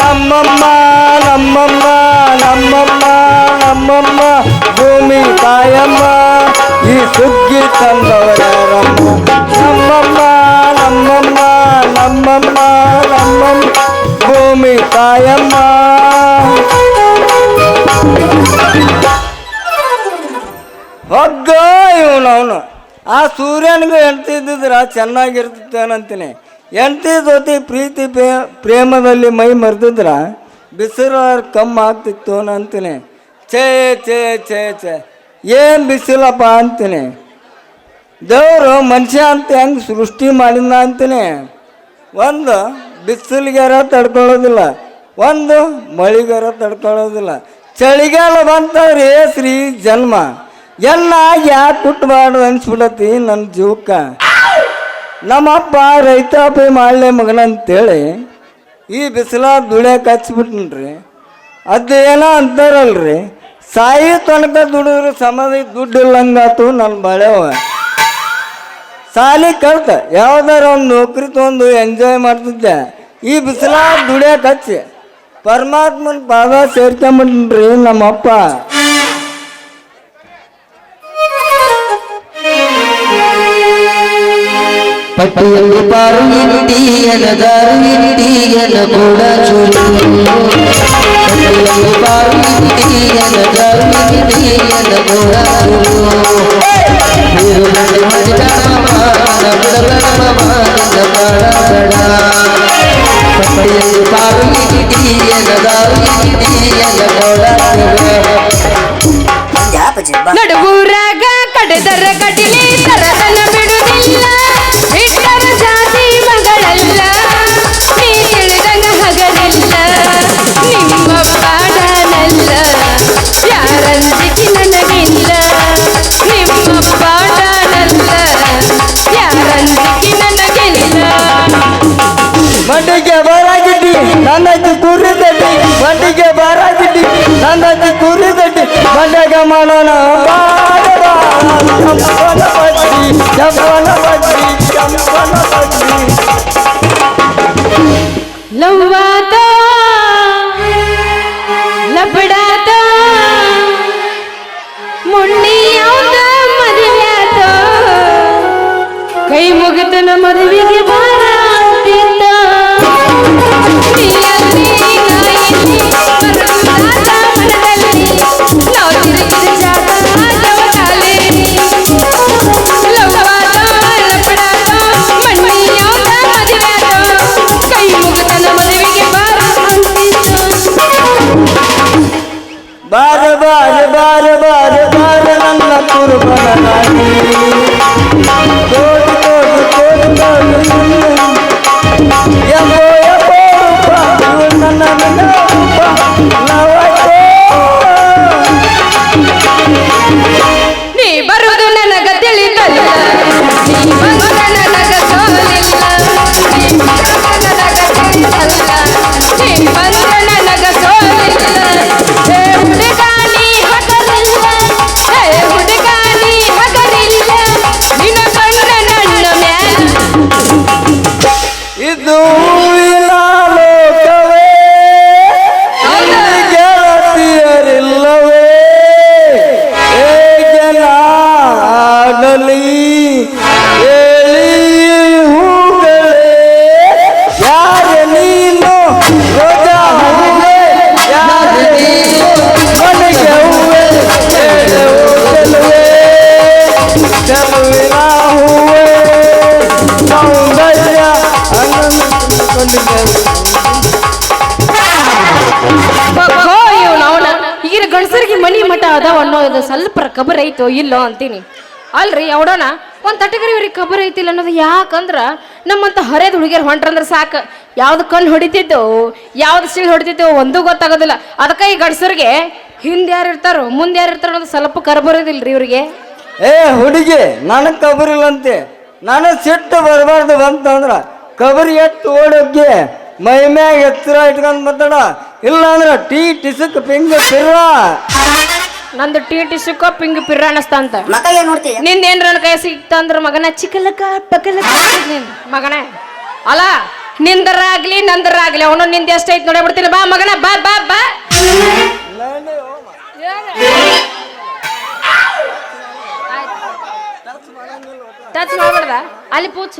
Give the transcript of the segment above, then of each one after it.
ನಮ್ಮಮ್ಮ ನಮ್ಮಮ್ಮ ನಮ್ಮಮ್ಮ ನಮ್ಮಮ್ಮ, ಭೂಮಿ ತಾಯಮ್ಮ, ಈ ಸುಗ್ಗಿ ತಂದವರಮ್ಮ ನಮ್ಮಮ್ಮ ನಮ್ಮಮ್ಮ ನಮ್ಮಮ್ಮ ನಮ್ಮಮ್ಮ, ಭೂಮಿ ತಾಯಮ್ಮ. ಹೊಗ್ಗ ಇವನವನು. ಆ ಸೂರ್ಯನಿಗೂ ಹೆಂಡತಿ ಇದ್ದಿದ್ರ ಚೆನ್ನಾಗಿರ್ತೇನಂತೀನಿ ಹೆಂಡತಿ ಜೊತೆ ಪ್ರೀತಿ ಪೇ- ಪ್ರೇಮದಲ್ಲಿ ಮೈ ಮರೆದಿದ್ರ ಬಿಸಿಲು ಕಮ್ಮಿ ಆಗ್ತಿತ್ತು ಅಂತೀನಿ ಛೇ ಛೇ ಛೇ ಛೇ. ಏನು ಬಿಸಿಲಪ್ಪ ಅಂತೀನಿ? ದೇವರು ಮನುಷ್ಯ ಅಂತ ಹೆಂಗೆ ಸೃಷ್ಟಿ ಮಾಡಿದ ಅಂತೀನಿ? ಒಂದು, ಬಿಸಿಲಿಗಾರ ತಡ್ಕೊಳ್ಳೋದಿಲ್ಲ. ಒಂದು, ಮಳಿಗಾರ ತಡ್ಕೊಳ್ಳೋದಿಲ್ಲ. ಚಳಿಗಾಲ ಬಂತವ್ರಿ ಶ್ರೀ ಜನ್ಮ. ಎಲ್ಲ ಯಾಕೆ ಕುಟ್ಟಬಾರ್ದು ಅನ್ಸ್ಬಿಡತ್ತಿ ನನ್ನ ಜೀವಕ್ಕೆ. ನಮ್ಮಪ್ಪ ರೈತಾಪಿ ಮಾಡಲೆ ಮಗನಂತೇಳಿ ಈ ಬಿಸಿಲ ದುಡಿಯಕ್ಕೆ ಹಚ್ಬಿಟ್ನ್ರಿ ಏನೋ ಅಂತಾರಲ್ರಿ? ಸಾಯಿ ತನಕ ದುಡಿದ್ರೆ ಸಮಾಧಿ ದುಡ್ಡು ಇಲ್ಲಂಗಾತು ನನ್ನ ಬಾಳೆವ ಸಾಲಿ ಕಲ್ತ ಯಾವ್ದಾರ ಒಂದು ನೌಕರಿ ತೊಗೊಂಡು ಎಂಜಾಯ್ ಮಾಡ್ತಿದ್ದೆ. ಈ ಬಿಸಿಲ ದುಡಿಯಕ್ಕೆ ಹಚ್ಚಿ ಪರಮಾತ್ಮನ ಪಾದ ಸೇರ್ಕೊಂಬಿಟ್ನ್ರಿ ನಮ್ಮಪ್ಪ. പട്ടിയൽ പാറു കൂട കൂട കൂട ಚಂಪನ ಬಡ್ಡಿ ಚಂಪನ ಬಡ್ಡಿ ಲವ್ವಾತ ಲಪಡಾತ ಮುಣ್ಣಿ ಯಾವ್ದ ಮದುವ್ಯಾತ ಕೈ ಮುಗಿತನ ಮದುವೆಗೆ ಬಾರ know. ಕಬರ್ ಐತೋ ಇಲ್ಲೋ ಅಂತೀನಿ. ಅಲ್ರಿ ಅವಡೋಣ, ಒಂದು ತಟಗರಿ ಇವ್ರಿಗೆ ಖಬರ್ ಐತಿಲ್ಲ ಅನ್ನೋದು ಯಾಕಂದ್ರ ನಮ್ಮಂತ ಹರಿಯದ ಹುಡುಗಿಯರ್ ಹೊಂಟ್ರಂದ್ರ ಸಾಕು. ಯಾವ್ದು ಕಣ್ಣು ಹೊಡಿತಿದ್ದು, ಯಾವ್ದು ಸಿಳ್ ಹೊಡಿತಿದ್ದು ಒಂದೂ ಗೊತ್ತಾಗೋದಿಲ್ಲ. ಅದಕ್ಕೆ ಈ ಗಂಡಸರಿಗೆ ಹಿಂದೆ ಯಾರು ಇರ್ತಾರೋ, ಮುಂದೆ ಯಾರು ಇರ್ತಾರೋ ಅನ್ನೋದು ಸ್ವಲ್ಪ ಕರ್ಬರೋದಿಲ್ರಿ ಇವ್ರಿಗೆ. ಏ ಹುಡುಗಿ, ನನಗೆ ಕಬರಿಲ್ಲಂತೆ ನನಗೆ ಸಿಟ್ಟು ಬರಬಾರ್ದು ಬಂತಂದ್ರ ಕಬರಿ ಎತ್ತು ಓಡೋಗಿ ಮೈ ಮ್ಯಾಗ ಎತ್ತರ ಇಟ್ಕೊಂಡು ಬರ್ತಾಡ ಇಲ್ಲ ಅಂದ್ರ ಟೀ, ಟಿಸಕ್, ಪಿಂಗ ತಿರ್ರ ನಂದು ಟಿ ಟಿ ಸಿಕ್ಕೋ ಪಿಂಗ್ ಅಂತ ಏನ್ ನೋಡ್ತೀಯ? ನಿಂದ ಏನ್ರ ನನ್ನ ಕೈ ಸಿಕ್ತಂದ್ರ ಮಗನ ಚಿಕ್ಕಲಕ ಪಕ್ಕಲಕ ನಿನ್. ಮಗನ. ಅಲ್ಲ ನಿಂದರಾಗ್ಲಿ ನಂದರಾಗ್ಲಿ ನಂದರ ಅವನು ನಿಂದ ಎಷ್ಟೈತ್ ನೋಡೇ ಬಿಡ್ತೀನಿ. ಬಾ ಮಗನ ಬಾ ಬಾ ಬಾ. ಟಚ್ ಮಾಡ್ಬೇಡ್ದ ಅಲ್ಲಿ ಪೂಚ.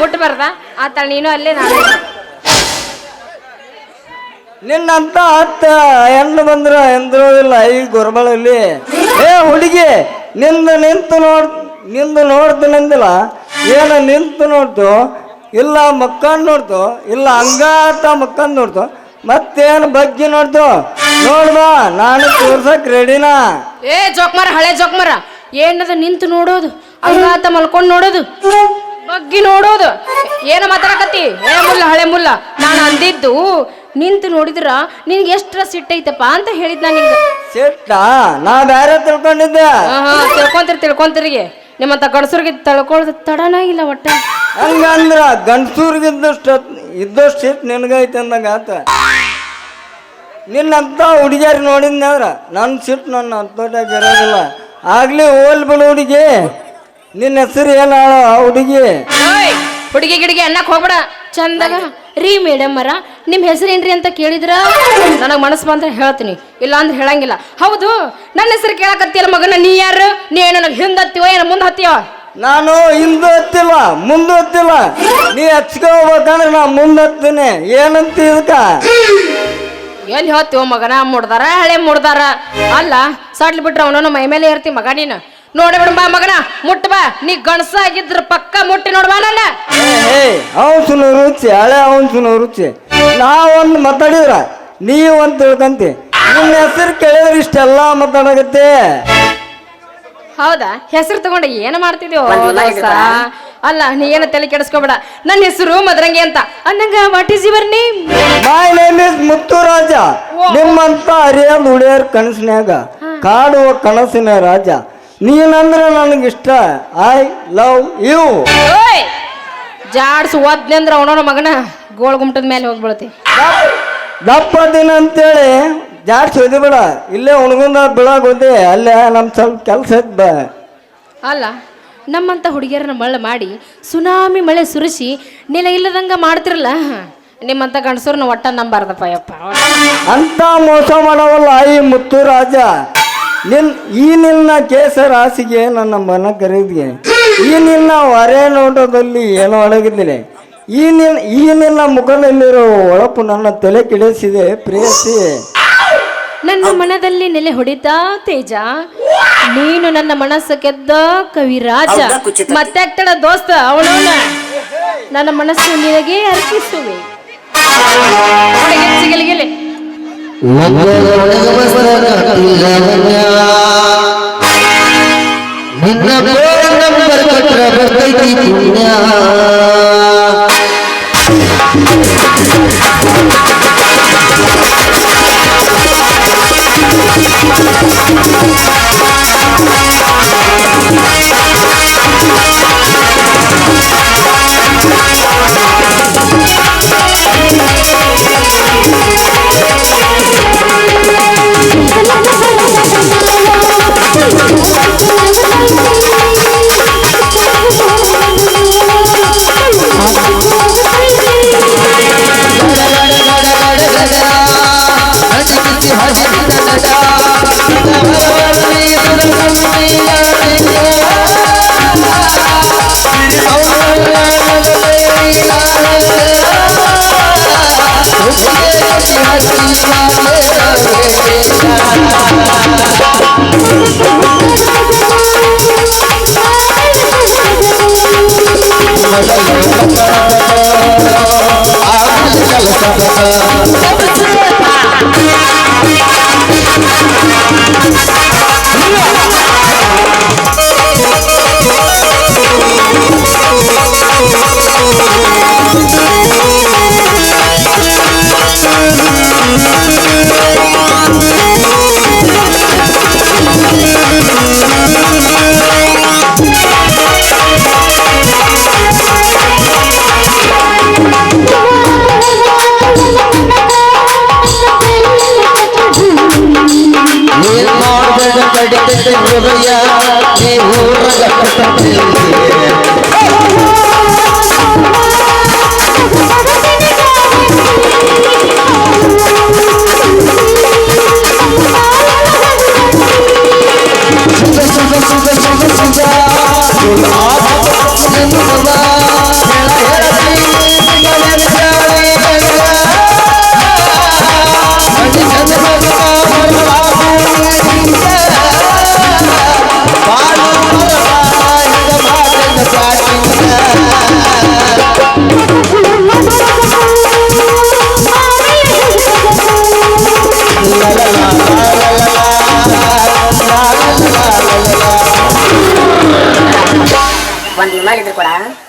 ಮುಟ್ಬಾರ್ದ? ಆತ ನೀನು ಅಲ್ಲೇ ನಾನು ನಿನ್ನಂತ ಅತ್ತ ಹೆಣ್ಣು ಬಂದ್ರ ಎಂದಿರೋದಿಲ್ಲ ಈ ಗುರ್ಬಳಲ್ಲಿ. ಏ ಹುಡುಗಿ, ನಿಂದು ನಿಂತು ನೋಡ್, ನಿಂದು ನೋಡ್ತೀನಂದಿಲ್ಲ ಏನು ನಿಂತು ನೋಡ್ತು ಇಲ್ಲ ಮಕ್ಕಂದು ನೋಡ್ತು ಇಲ್ಲ ಹಂಗಾತ ಮಕ್ಕಂದು ನೋಡ್ತು ಮತ್ತೇನು ಬಗ್ಗೆ ನೋಡ್ತು ನೋಡ್ಬಾ ನಾನು ತೋರ್ಸಕ್ ರೆಡಿನಾ ಏ ಜೋಕ್ಮರ, ಹಳೆ ಜೋಕ್ಮರ, ಏನದು ನಿಂತು ನೋಡೋದು? ಹಂಗಾತ ಮಲ್ಕೊಂಡು ನೋಡೋದು? ಬಗ್ಗಿ ನೋಡೋದು? ಏನ ಮಾತಾಡಕತ್ತಿ? ಏ ಮುಲ್ಲ, ಹಳೆ ಮುಲ್ಲ, ನಾನು ಅಂದಿದ್ದು ನಿಂತು ನೋಡಿದ್ರ ನಿನ್ಗೆ ಎಷ್ಟ್ರ ಸಿಟ್ಟೈತಪ್ಪ ಅಂತ ಹೇಳಿದ್ ನಾನು ನಿಂಗೆ. ಸಿಟ್ಟ? ನಾ ಬೇರೆ ತಿಳ್ಕೊಂಡಿದ್ದೆ. ಹಾ ತಿಳ್ಕೊಂತೀರಿ ತಿಳ್ಕೊಂತೀರಿಗೆ ನಿಮ್ಮಂತ ಗಂಡಸರಿಗೆ ತಳ್ಕೊಳ್ಳೋದು ತಡನ ಇಲ್ಲ ಒಟ್ಟ. ಹಂಗಂದ್ರ ಗಂಡಸೂರ್ಗಿದ್ದಷ್ಟು ಇದ್ದಷ್ಟು ಸಿಟ್ಟು ನಿನಗೈತೆ ಅಂದಂಗ ಆತ. ನಿನ್ನಂತ ಹುಡುಗಿಯರ್ ನೋಡಿದ್ನಂದ್ರ ನನ್ನ ಸಿಟ್ಟು ನನ್ನ ಹತ್ತೋಟಾಗ ಇರೋದಿಲ್ಲ ಆಗ್ಲಿ ಹೋಲ್ ಬಿಡು ಹುಡುಗಿ. ನಿನ್ನ ಹೆಸರು ಏನ ಆ ಹುಡುಗಿ? ಹುಡುಗಿ ಗಿಡಿಗೆ ಅನ್ನಕ್ ಹೋಗ್ಬೇಡ. ಚಂದಾಗ. ರೀ ಮೇಡಮ್ ಅರ ನಿಮ್ಮ ಹೆಸರೇನ್ರಿ ಅಂತ ಕೇಳಿದ್ರ? ನನಗೆ ಮನಸ್ಸು ಬಂದ್ರೆ ಹೇಳ್ತೀನಿ. ಇಲ್ಲ ಅಂದ್ರೆ ಹೇಳಂಗಿಲ್ಲ. ಹೌದು ನನ್ನ ಹೆಸರು ಕೇಳಕತ್ತಿಯಲ್ಲ ಮಗನ ನೀ ಯಾರು? ನೀ ಏನು ನನಗೆ ಹಿಂದೆ ಹತ್ತಿವ ಏನು ಮುಂದೆ ಹತ್ತಿವ ನಾನು ಹಿಂದೆ ಹತ್ತಿಲ್ಲ ಮುಂದೆ ಹತ್ತಿಲ್ಲ. ನೀ ಹಚ್ಕೋಬೇಕಂದ್ರೆ ನಾ ಮುಂದೆ ಹತ್ತೀನಿ. ಏನಂತ ಇದಕ್ಕ? ಎಲ್ಲಿ ಹೋಗ್ತೀವ ಮಗನ ಮುಡ್ದಾರ ಹಳೆ ಮುಡ್ದಾರ. ಅಲ್ಲ ಸಡ್ಲ್ ಬಿಟ್ರೆ ಅವನನ್ನು ಮೈ ಮೇಲೆ ಇರ್ತಿ ಮಗ ನೀನು. ನೋಡಿ ಬಿಡು ಬಾ ಮಗನ ಮುಟ್ಟ ಬಾ. ನೀ ಗಣಸ ಆಗಿದ್ರ ಪಕ್ಕ ಮುಟ್ಟಿ ನೋಡ್ಬಾ ನನ್ನ. ಅವನ್ ಸುನ ರುಚಿ ಹಳೆ ಅವನ್ಸುನು ರುಚಿ. ನಾ ಒಂದು ಮಾತಾಡಿದ್ರ ನೀ ಅಂತ ತಿಳ್ಕಂತಿ. ನಿನ್ನ ಹೆಸರು ಕೇಳಿದ್ರೆ ಇಷ್ಟೆಲ್ಲ ಮಾತಾಡಕತ್ತೆ. ಹೌದಾ? ಹೆಸರು ತಗೊಂಡ ಏನು ಮಾಡ್ತಿದ್ಯೋ? ಅಲ್ಲ ನೀ ಏನ ತಲೆ ಕೆಡಿಸ್ಕೋಬೇಡ. ನನ್ನ ಹೆಸರು ಮದರಂಗಿ ಅಂತ. ಅನ್ನಂಗ what is your name my name is Mutturaja ನಿಮ್ಮಂತ ಅರಿಯಲ್ ಉಳಿಯರ್ ಕನಸಿನ್ಯಾಗ. ಕಾಡುವ ಕನಸಿನ ರಾಜ. ನೀನಂದ್ರೆ ನನಗಿಷ್ಟ. ಐ ಲವ್ ಯು ಓಯ್! ಜಾಡ್ಸ್ ಓದ್ನೆ ಅಂದ್ರೆ ಅವನವನ ಮಗನ ಗೋಳ್ ಗುಮ್ಟದ ಮೇಲೆ ಹೋಗ್ಬಿಡತಿ. ದಪ್ಪ ದಿನ ಅಂತೇಳಿ ಜಾಸ್ತಿ ಒದಿಬೇಡ ಇಲ್ಲೇ ಉಣ್ಗುಂದ ಬೀಳಾಗೋದೆ ಅಲ್ಲೇ ನಮ್ ಸ್ವಲ್ಪ ಕೆಲಸ ಬಾ ಅಲ್ಲ ನಮ್ಮಂತ ಹುಡುಗಿಯರನ್ನ ಮಳ್ಳ ಮಾಡಿ ಸುನಾಮಿ ಮಳೆ ಸುರಿಸಿ ನೆಲ ಇಲ್ಲದಂಗ ಮಾಡ್ತಿರಲ್ಲ? ನಿಮ್ಮಂತ ಗಂಡಸರನ್ನ ಒಟ್ಟ ನಂಬಾರ್ದಪ್ಪ ಯಪ್ಪ ಅಂತ ಮೋಸ ಮಾಡವಲ್ಲ ಐ ಮುತ್ತು ರಾಜ. ನಿನ್ ಈ ನಿನ್ನ ಕೇಸ ಹಾಸಿಗೆ ನನ್ನ ಮನ ಕರೀದಿಗೆ ಈ ನಿನ್ನ ಹೊರೆ ನೋಟದಲ್ಲಿ ಏನೋ ಅಡಗಿದ್ದೀನಿ ಈ ನಿನ್ನ ಈ ನಿನ್ನ ಮುಖದಲ್ಲಿರೋ ಒಳಪು ನನ್ನ ತಲೆ ಕೆಡಿಸಿದೆ ಪ್ರೇಯಸಿ. ನನ್ನ ಮನದಲ್ಲಿ ನೆಲೆ ಹೊಡಿತಾ ತೇಜ ನೀನು ನನ್ನ ಮನಸ್ಸು ಕೆದ್ದ ಕವಿರಾಜ? ಮತ್ತೆ ಆಗ್ತಾಳ ದೋಸ್ತ ಅವಳು ನನ್ನ ಮನಸ್ಸು ನಿನಗೆ ಅರ್ಪಿಸುವೆ. ಗಿಲಿ ನಿನ್ನ ನಂಬರ್ ಕೊಟ್ಟರೆ ಬರ್ತೈತಿ ಪುಣ್ಯ. I'm गोरिया